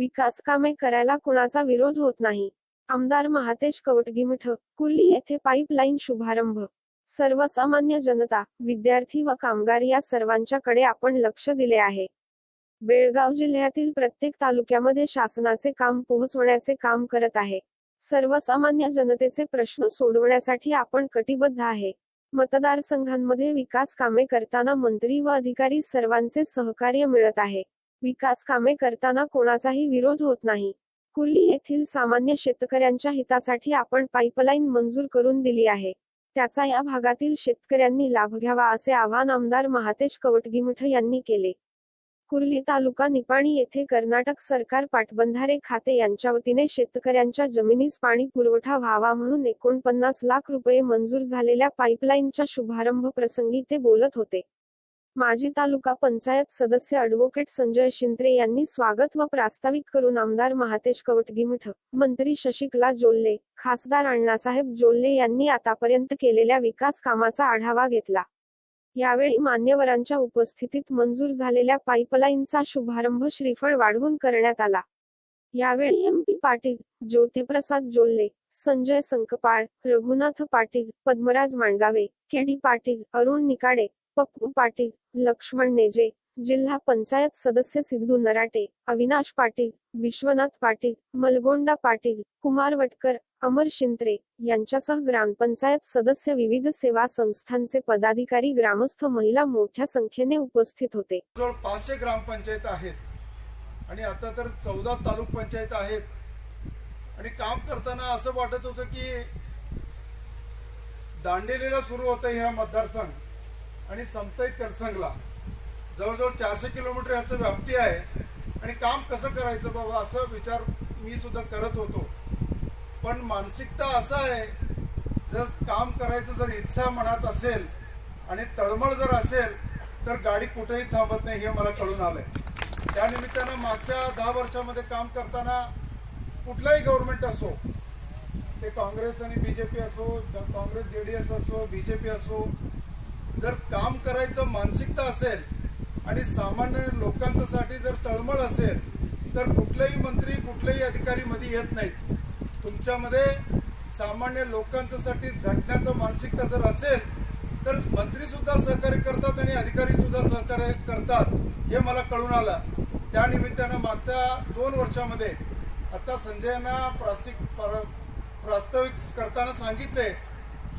विकास कामे करायला कोणाचा विरोध होत नाही. आमदार महातेश कवटगिमठ कुर्ली येथे पाईपलाईन शुभारंभ. सर्वसामान्य जनता विद्यार्थी व कामगार या सर्वांच्याकडे आपण लक्ष दिले आहे. बेळगाव जिल्ह्यातील प्रत्येक तालुक्यामध्ये शासनाचे काम पोहोचवण्याचे काम करत आहे. सर्वसामान्य जनतेचे प्रश्न सोडवण्यासाठी आपण कटिबद्ध आहे. मतदारसंघांमध्ये विकास कामे करताना मंत्री व अधिकारी सर्वांचे सहकार्य मिळत आहे. विकास कामे करताना कोणाचाही विरोध होत नाही. कुर्ली येथील सामान्य शेतकऱ्यांच्या हितासाठी आपण पाईपलाईन मंजूर करून दिली आहे. त्याचा या भागातील शेतकऱ्यांनी लाभ घ्यावा असे आवाहन आमदार महातेश कवटगिमठ यांनी केले. कुर्ली तालुका निपाणी येथे कर्नाटक सरकार पाटबंधारे खाते यांच्या वतीने शेतकऱ्यांच्या जमिनीस पाणी पुरवठा व्हावा म्हणून एकोणपन्नास लाख रुपये मंजूर झालेल्या पाईपलाईनच्या शुभारंभ प्रसंगी ते बोलत होते. माजी तालुका पंचायत सदस्य अॅडव्होकेट संजय शिंत्रे यांनी स्वागत व प्रास्ताविक करून आमदार महातेश कवटगिमठ मंत्री शशिकला जोल्ले खासदार अण्णासाहेब जोल्ले यांनी आतापर्यंत केलेल्या विकास कामाचा आढावा घेतला. यावेळी मान्यवरांच्या उपस्थितीत मंजूर झालेल्या पाईपलाईनचा शुभारंभ श्रीफळ वाढवून करण्यात आला. यावेळी M P Patil Jyotiprasad Jolle Sanjay Sankpal Raghunath Patil Padmaraj Mandgave K D Patil Arun Nikade Pappu Patil Laxman Neje जिल्हा पंचायत सदस्य सिद्धू नराटे अविनाश पाटील विश्वनाथ पाटील मलगोंडा पाटील कुमार वटकर अमर शिंत्रे यांच्यासह ग्रामपंचायत सदस्य विविध सेवा संस्थांचे पदाधिकारी ग्रामस्थ महिला मोठ्या संख्येने उपस्थित होते. जवळ पाचशे ग्रामपंचायत आहेत आणि आता तर चौदा तालुक पंचायत आहेत. आणि काम करताना असं वाटत होतं की दांडेलीला सुरू होतं ह्या मतदारसंघ. आणि संपतय करसंगला जवळजवळ चारशे किलोमीटर याचं व्याप्ती आहे. आणि काम कसं करायचं बाबा असं विचार मी सुद्धा करत होतो. पण मानसिकता असं आहे जर काम करायचं जर इच्छा मनात असेल आणि तळमळ जर असेल तर गाडी कुठेही थांबत नाही हे मला कळून आलंय. आहे त्यानिमित्तानं मागच्या दहा वर्षामध्ये काम करताना कुठलाही गव्हर्नमेंट असो ते काँग्रेस आणि बी जे पी असो ज- काँग्रेस एस असो बी जे पी असो जर काम करायचं मानसिकता असेल आणि सामान्य लोकांच्यासाठी जर तळमळ असेल तर कुठलेही मंत्री कुठलेही अधिकारी मध्ये येत नाहीत. तुमच्यामध्ये सामान्य लोकांच्यासाठी झटण्याचं मानसिकता जर असेल तर मंत्री सुद्धा सहकार्य करतात आणि अधिकारी सुद्धा सहकार्य करतात हे मला कळून आलं. त्या निमित्तानं मागच्या दोन वर्षामध्ये आता संजयना प्रास्तिक प्रास्ताविक करताना सांगितले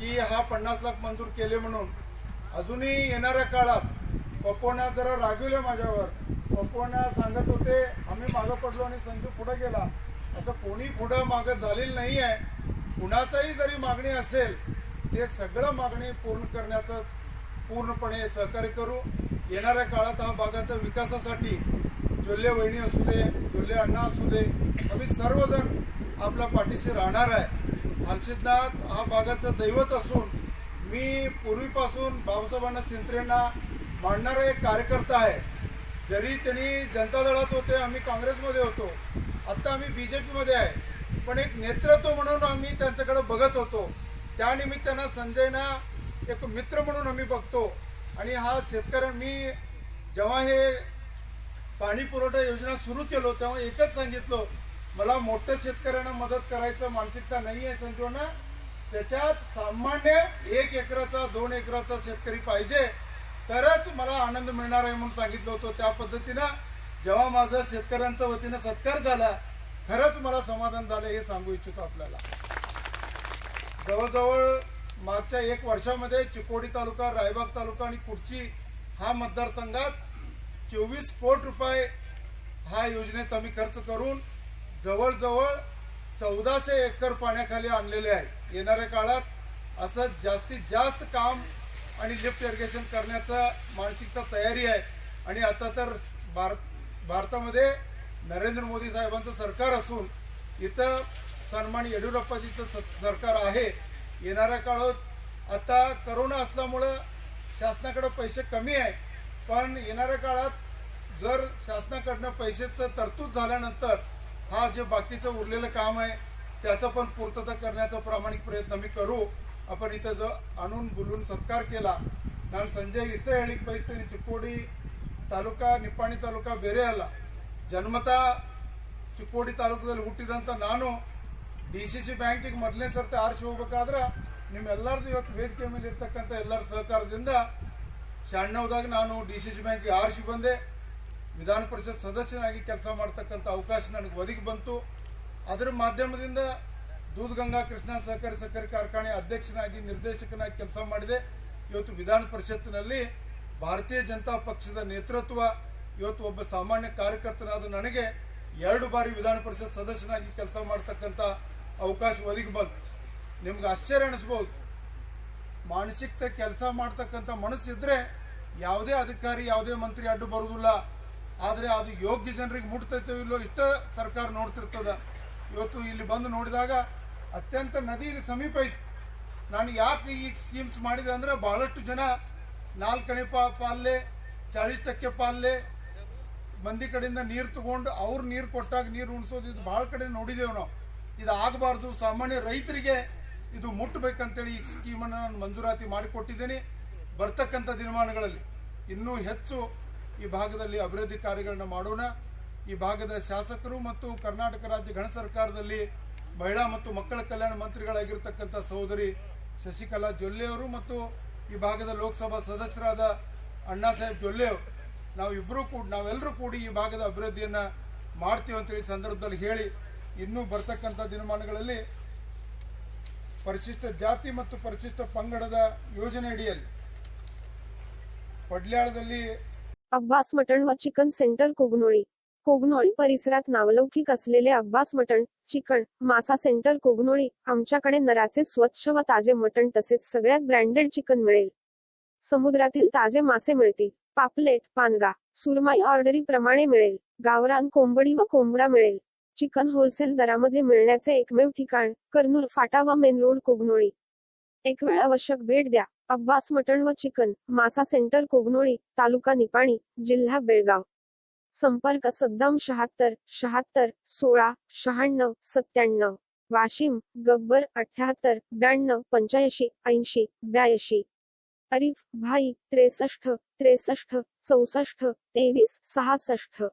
की हा पन्नास लाख मंजूर केले म्हणून. अजूनही येणाऱ्या काळात पप्पोना जरा रागविलं माझ्यावर. पप्पोना सांगत होते आम्ही मागं पडलो आणि संजू पुढं गेला. असं कोणी पुढं मागं झालेलं नाही आहे. कुणाचाही जरी मागणी असेल ते सगळं मागणी पूर्ण करण्याचं पूर्णपणे सहकार्य करू. येणाऱ्या काळात हा भागाच्या विकासासाठी जोल्ले वहिणी असू दे जोल्ले अण्णा असू दे आम्ही सर्वजण आपल्या पाठीशी राहणार आहे. हर्षिदनाथ हा भागाचं दैवत असून मी पूर्वीपासून बाबासाहेबांना चिंत्रेंना मांडणारा एक कार्यकर्ता आहे. जरी त्यांनी जनता दलात होते आम्ही काँग्रेसमध्ये होतो आत्ता आम्ही बी जे पीमध्ये आहे. पण एक नेतृत्व म्हणून आम्ही त्यांच्याकडे बघत होतो. त्यानिमित्तानं संजयना एक मित्र म्हणून आम्ही बघतो. आणि हा शेतकऱ्या मी जेव्हा हे पाणी पुरवठा योजना सुरू केलो तेव्हा एकच सांगितलं मला मोठ्या शेतकऱ्यांना मदत करायचं मानसिकता नाही आहे संजोना त्याच्यात सामान्य एक एकराचा दोन एकराचा शेतकरी पाहिजे. तरच मला आनंद मिळणार आहे म्हणून सांगितलं होतं. त्या पद्धतीनं जेव्हा माझा शेतकऱ्यांच्या वतीनं सत्कार झाला खरंच मला समाधान झालं हे सांगू इच्छितो आपल्याला. जवळजवळ मागच्या एक वर्षामध्ये चिकोडी तालुका रायबाग तालुका आणि कुडची हा मतदारसंघात चोवीस कोटी रुपये हा योजनेत आम्ही खर्च करून जवळजवळ चौदाशे एकर पाण्याखाली आणलेले आहे. येणाऱ्या काळात असं जास्तीत जास्त काम आणि लिफ्ट इरिगेशन करण्याचा मानसिकता तयारी आहे. आणि आता तर भारत भारतामध्ये नरेंद्र मोदी साहेबांचं सरकार असून इथं सन्मान येडियुरप्पाची स- सरकार आहे. येणाऱ्या काळात आता करोना असल्यामुळं शासनाकडं पैसे कमी आहे. पण येणाऱ्या काळात जर शासनाकडनं पैशाचं तरतूद झाल्यानंतर हा जे बाकीचं उरलेलं काम आहे त्याचं पण पूर्तता करण्याचा प्रामाणिक प्रयत्न मी करू आपण इथं जो आणून बोलून सत्कार केला ನಾನು ಸಂಜೆ ಇಷ್ಟೇ ಹೇಳಿಕ್ ಬಯಸ್ತೀನಿ ಚಿಕ್ಕೋಡಿ ತಾಲೂಕಾ ನಿಪ್ಪಾಣಿ ತಾಲೂಕಾ ಬೇರೆ ಅಲ್ಲ ಜನ್ಮತಾ ಚಿಕ್ಕೋಡಿ ತಾಲೂಕದಲ್ಲಿ ಹುಟ್ಟಿದಂತ ನಾನು ಡಿ ಸಿ ಸಿ ಬ್ಯಾಂಕಿಗೆ ಮೊದಲನೇ ಸರ್ತಿ ಆರಿಸಿ ಹೋಗ್ಬೇಕಾದ್ರೆ ನಿಮ್ಮೆಲ್ಲರದು ಇವತ್ತು ವೇದಿಕೆ ಮೇಲೆ ಇರ್ತಕ್ಕಂಥ ಎಲ್ಲರ ಸಹಕಾರದಿಂದ ಸಣ್ಣದಾಗ ನಾನು ಡಿ ಸಿ ಸಿ ಬ್ಯಾಂಕಿಗೆ ಆರಿಸಿ ಬಂದೆ ವಿಧಾನ ಪರಿಷತ್ ಸದಸ್ಯನಾಗಿ ಕೆಲಸ ಮಾಡ್ತಕ್ಕಂಥ ಅವಕಾಶ ನನಗೆ ಒದಗಿ ಬಂತು. ಅದರ ಮಾಧ್ಯಮದಿಂದ ದೂಧಗಂಗಾ ಕೃಷ್ಣ ಸಹಕಾರಿ ಸಹಕಾರಿ ಕಾರ್ಖಾನೆ ಅಧ್ಯಕ್ಷನಾಗಿ, ನಿರ್ದೇಶಕನಾಗಿ ಕೆಲಸ ಮಾಡಿದೆ. ಇವತ್ತು ವಿಧಾನ ಪರಿಷತ್ತಿನಲ್ಲಿ ಭಾರತೀಯ ಜನತಾ ಪಕ್ಷದ ನೇತೃತ್ವ, ಇವತ್ತು ಒಬ್ಬ ಸಾಮಾನ್ಯ ಕಾರ್ಯಕರ್ತನಾದ ನನಗೆ ಎರಡು ಬಾರಿ ವಿಧಾನ ಪರಿಷತ್ ಸದಸ್ಯನಾಗಿ ಕೆಲಸ ಮಾಡ್ತಕ್ಕಂಥ ಅವಕಾಶ ಒದಗಿ ಬಂತು. ನಿಮ್ಗೆ ಆಶ್ಚರ್ಯ ಅನಿಸ್ಬೋದು. ಮಾನಸಿಕತೆ ಕೆಲಸ ಮಾಡ್ತಕ್ಕಂಥ ಮನಸ್ಸಿದ್ರೆ ಯಾವುದೇ ಅಧಿಕಾರಿ, ಯಾವುದೇ ಮಂತ್ರಿ ಅಡ್ಡು ಬರುವುದಿಲ್ಲ. ಆದರೆ ಅದು ಯೋಗ್ಯ ಜನರಿಗೆ ಮುಟ್ತೈತೋ ಇಲ್ಲೋ ಇಷ್ಟ ಸರ್ಕಾರ ನೋಡ್ತಿರ್ತದ. ಇವತ್ತು ಇಲ್ಲಿ ಬಂದು ನೋಡಿದಾಗ ಅತ್ಯಂತ ನದಿ ಸಮೀಪ ಐತಿ ನಾನು ಯಾಕೆ ಈ ಸ್ಕೀಮ್ಸ್ ಮಾಡಿದೆ ಅಂದ್ರೆ ಬಹಳಷ್ಟು ಜನ ನಾಲ್ಕನೇ ಪಾ, ಪಾಲ್ಲೆ ಚಾಳಿಸ್ ಟಕ್ಕೆ ಪಾಲ್ಲೆ, ಮಂದಿ ಕಡೆಯಿಂದ ನೀರು ತಗೊಂಡು ಅವ್ರು ನೀರು ಕೊಟ್ಟಾಗ ನೀರು ಉಣಿಸೋದು ಇದು ಭಾಳ ಕಡೆ ನೋಡಿದ್ದೇವೆ ನಾವು. ಇದು ಆಗಬಾರ್ದು ಸಾಮಾನ್ಯ ರೈತರಿಗೆ ಇದು ಮುಟ್ಟಬೇಕಂತೇಳಿ ಈ ಸ್ಕೀಮನ್ನು ನಾನು ಮಂಜೂರಾತಿ ಮಾಡಿಕೊಟ್ಟಿದ್ದೇನೆ. ಬರ್ತಕ್ಕಂಥ ದಿನಮಾನಗಳಲ್ಲಿ. ಇನ್ನೂ ಹೆಚ್ಚು ಈ ಭಾಗದಲ್ಲಿ ಅಭಿವೃದ್ಧಿ ಕಾರ್ಯಗಳನ್ನು ಮಾಡೋಣ. ಈ ಭಾಗದ ಶಾಸಕರು ಮತ್ತು ಕರ್ನಾಟಕ ರಾಜ್ಯ ಗಣ ಸರ್ಕಾರದಲ್ಲಿ ಮಹಿಳಾ ಮತ್ತು ಮಕ್ಕಳ ಕಲ್ಯಾಣ ಮಂತ್ರಿಗಳಾಗಿರ್ತಕ್ಕಂಥ ಸಹೋದರಿ ಶಶಿಕಲಾ ಜೊಲ್ಲೆ ಅವರು ಮತ್ತು ಈ ಭಾಗದ ಲೋಕಸಭಾ ಸದಸ್ಯರಾದ ಅಣ್ಣಾ ಸಾಹೇಬ್ ಜೊಲ್ಲೆ ನಾವಿಬ್ಬರೂ ಕೂಡ ನಾವೆಲ್ಲರೂ ಕೂಡಿ ಈ ಭಾಗದ ಅಭಿವೃದ್ಧಿಯನ್ನು ಮಾಡ್ತೀವಿ ಅಂತೇಳಿ ಸಂದರ್ಭದಲ್ಲಿ ಹೇಳಿ ಇನ್ನೂ ಬರ್ತಕ್ಕಂಥ ದಿನಮಾನಗಳಲ್ಲಿ ಪರಿಶಿಷ್ಟ ಜಾತಿ ಮತ್ತು ಪರಿಶಿಷ್ಟ ಪಂಗಡದ ಯೋಜನೆ ಅಡಿಯಲ್ಲಿ ಪಡ್ಲ್ಯಾಳದಲ್ಲಿ अब्बास मटण व चिकन सेंटर कोगनोळी. कोगनोळी परिसरात नावलौकिक असलेले अब्बास मटण चिकन मासा सेंटर कोगनोळी आमच्याकडे नराचे स्वच्छ व ताजे मटण तसेच सगळ्यात ब्रँडेड चिकन मिळेल. समुद्रातील ताजे मासे मिळतील. पापलेट पानगा सुरमाई ऑर्डरी प्रमाणे मिळेल. गावरान कोंबडी व कोंबडा मिळेल. चिकन होलसेल दरामध्ये मिळण्याचे एकमेव ठिकाण कर्नूर फाटा व मेन रोड कोगनोळी. एक वेळ आवश्यक भेट द्या. अब्बास मटण व चिकन मासा सेंटर कोगनोळी तालुका निपाणी जिल्हा बेळगाव. संपर्क सद्दाम शहात्तर शहात्तर सोळा शहाण्णव सत्त्याण्णव. वाशिम गब्बर अठ्याहत्तर ब्याण्णव पंच्याऐंशी ऐंशी ब्याऐंशी. अरिफ भाई त्रेसष्ट त्रेसष्ट चौसष्ट तेवीस सहासष्ट.